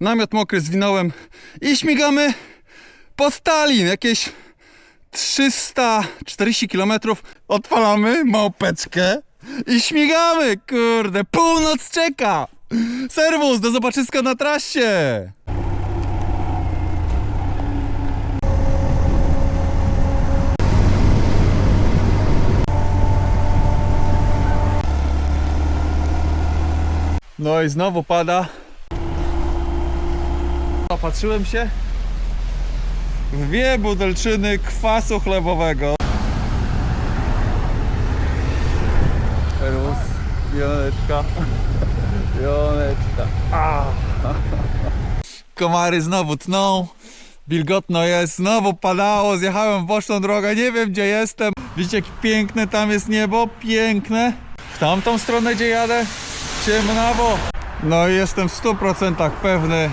Namiot mokry zwinąłem i śmigamy pod Stalin. Jakieś 340 km. Odpalamy małpeczkę i śmigamy. Kurde, północ czeka. Serwus, do zobaczyska na trasie. No i znowu pada. Opatrzyłem się w dwie butelczyny kwasu chlebowego. Serwus, Joneczka. Joneczka. A. Komary znowu tną. Wilgotno jest, znowu padało, zjechałem w boczną drogę, nie wiem gdzie jestem. Widzicie jak piękne tam jest niebo? Piękne. W tamtą stronę gdzie jadę? Ciemnawo. No i jestem w 100% pewny.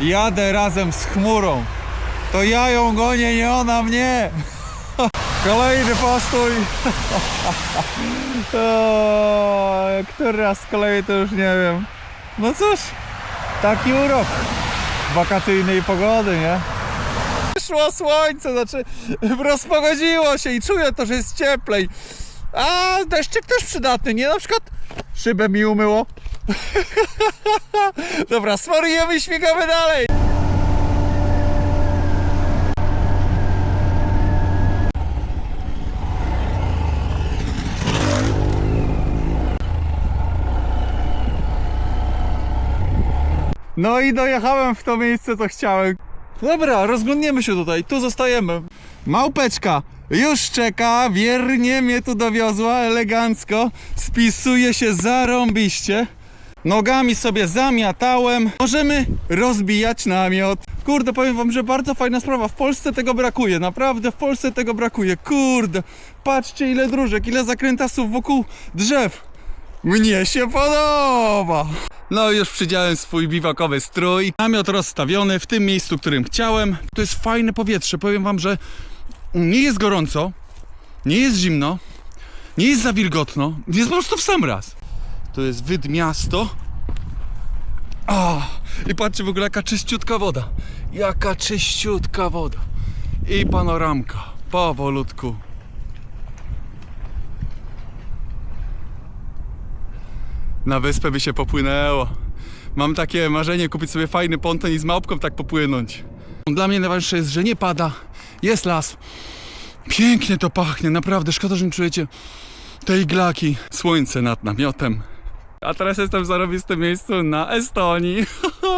Jadę razem z chmurą. To ja ją gonię, nie ona mnie. Kolejny postój. Który raz z kolei to już nie wiem. No cóż, taki urok wakacyjnej pogody, nie? Wyszło słońce, znaczy rozpogodziło się i czuję to, że jest cieplej. A deszczyk też przydatny, nie? Na przykład szybę mi umyło. Dobra, smarujemy i śmigamy dalej. No i dojechałem w to miejsce, co chciałem. Dobra, rozglądniemy się tutaj, tu zostajemy. Małpeczka już czeka, wiernie mnie tu dowiozła, elegancko. Spisuje się zarąbiście. Nogami sobie zamiatałem. Możemy rozbijać namiot. Kurde, powiem wam, że bardzo fajna sprawa. W Polsce tego brakuje, naprawdę w Polsce tego brakuje. Kurde, patrzcie ile dróżek, ile zakrętasów wokół drzew. Mnie się podoba. No już przydziałem swój biwakowy strój. Namiot rozstawiony w tym miejscu, którym chciałem. To jest fajne powietrze. Powiem wam, że nie jest gorąco, nie jest zimno, nie jest za wilgotno. Jest po prostu w sam raz. To jest wyd miasto. A, I patrzcie w ogóle jaka czyściutka woda. Jaka czyściutka woda. I panoramka. Powolutku. Na wyspę by się popłynęło. Mam takie marzenie kupić sobie fajny ponton i z małpką tak popłynąć. Dla mnie najważniejsze jest, że nie pada, jest las. Pięknie to pachnie, naprawdę szkoda, że nie czujecie tej glaki. Słońce nad namiotem. A teraz jestem w zarobistym miejscu na Estonii.